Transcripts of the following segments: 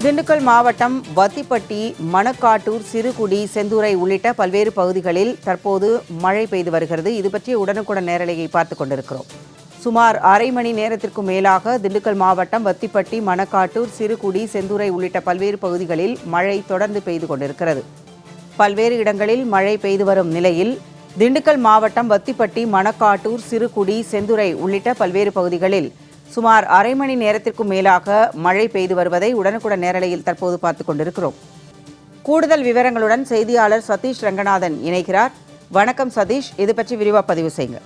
திண்டுக்கல் மாவட்டம் வத்திப்பட்டி மணக்காட்டூர் சிறுகுடி செந்துறை உள்ளிட்ட பல்வேறு பகுதிகளில் தற்போது மழை பெய்து வருகிறது. இது பற்றிய உடனுக்குடன் நேரலையை பார்த்துக் கொண்டிருக்கிறோம். சுமார் அரை மணி நேரத்திற்கும் மேலாக திண்டுக்கல் மாவட்டம் வத்திப்பட்டி மணக்காட்டூர் சிறுகுடி செந்துறை உள்ளிட்ட பல்வேறு பகுதிகளில் மழை தொடர்ந்து பெய்து கொண்டிருக்கிறது. பல்வேறு இடங்களில் மழை பெய்து வரும் நிலையில் திண்டுக்கல் மாவட்டம் வத்திப்பட்டி மணக்காட்டூர் சிறுகுடி செந்துறை உள்ளிட்ட பல்வேறு பகுதிகளில் சுமார் அரை மணி நேரத்திற்கும் மேலாக மழை பெய்து வருவதை உடனுக்குடன் நேரலையில் தற்போது பார்த்துக் கொண்டிருக்கிறோம். கூடுதல் விவரங்களுடன் செய்தியாளர் சதீஷ் ரங்கநாதன் இணைகிறார். வணக்கம் சதீஷ் இது பற்றி விரிவாக பதிவு செய்யுங்க.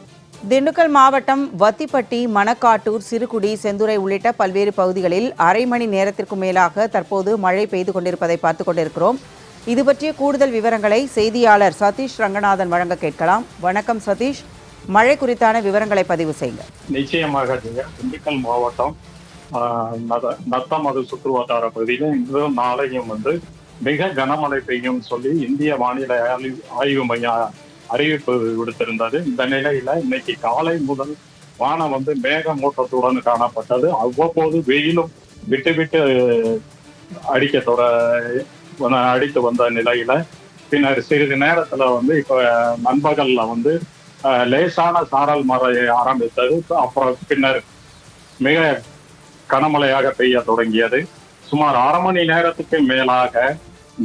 திண்டுக்கல் மாவட்டம் வத்திப்பட்டி மணக்காட்டூர் சிறுகுடி செந்துறை உள்ளிட்ட பல்வேறு பகுதிகளில் அரை மணி நேரத்திற்கும் மேலாக தற்போது மழை பெய்து கொண்டிருப்பதை பார்த்துக் கொண்டிருக்கிறோம். இது பற்றிய கூடுதல் விவரங்களை செய்தியாளர் சதீஷ் ரங்கநாதன் வழங்க கேட்கலாம். வணக்கம் சதீஷ். மழை குறித்தான விவரங்களை பதிவு செய்யுங்க. நிச்சயமாக திண்டுக்கல் மாவட்டம் ஆஹ், நத- நத்தமது சுற்றுவட்டார பகுதியில் இன்று நாளையும் வந்து மிக கனமழை பெய்யும் சொல்லி இந்திய வானிலை ஆய்வு- ஆய்வு மையம் அறிவிப்பு விடுத்திருந்தது. இந்த நிலையில இன்னைக்கு காலை முதல் வானம் வந்து மேகமூட்டத்துடன் காணப்பட்டது. அவ்வப்போது வெயிலும் விட்டு விட்டு அடிக்க தொட அடித்து வந்த நிலையில பின்னர் சிறிது நேரத்துல வந்து இப்ப நண்பகல்ல வந்து லேசான சாரல் மழையை ஆரம்பித்தது. அப்புறம் பின்னர் மிக கனமழையாக பெய்ய தொடங்கியது. சுமார் அரை மணி நேரத்துக்கு மேலாக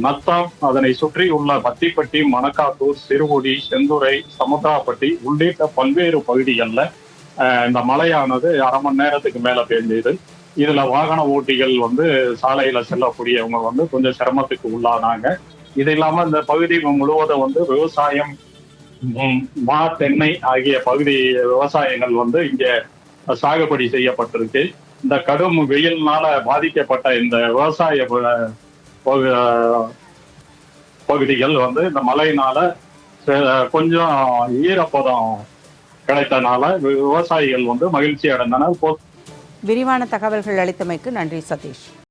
நத்தம் அதனை சுற்றி உள்ள பத்திப்பட்டி மணக்காத்தூர் சிறுகுடி செந்துறை சமுத்திராப்பட்டி உள்ளிட்ட பல்வேறு பகுதிகளில் இந்த மழையானது அரை மணி நேரத்துக்கு மேல பெய்ஞ்சது. இதுல வாகன ஓட்டிகள் வந்து சாலையில செல்லக்கூடியவங்க வந்து கொஞ்சம் சிரமத்துக்கு உள்ளானாங்க. இது இல்லாம இந்த பகுதி முழுவதும் வந்து விவசாயம் மா தென்னை ஆகிய பகுதி விவசாயங்கள் வந்து இங்கே சாகுபடி செய்யப்பட்டிருக்கு. இந்த கடும் வெயில்னால பாதிக்கப்பட்ட இந்த விவசாய பகுதிகள் வந்து இந்த மழையினால கொஞ்சம் ஈரப்பதம் கிடைத்தனால விவசாயிகள் வந்து மகிழ்ச்சி அடைந்தனர். விரிவான தகவல்கள் அளித்தமைக்கு நன்றி சதீஷ்.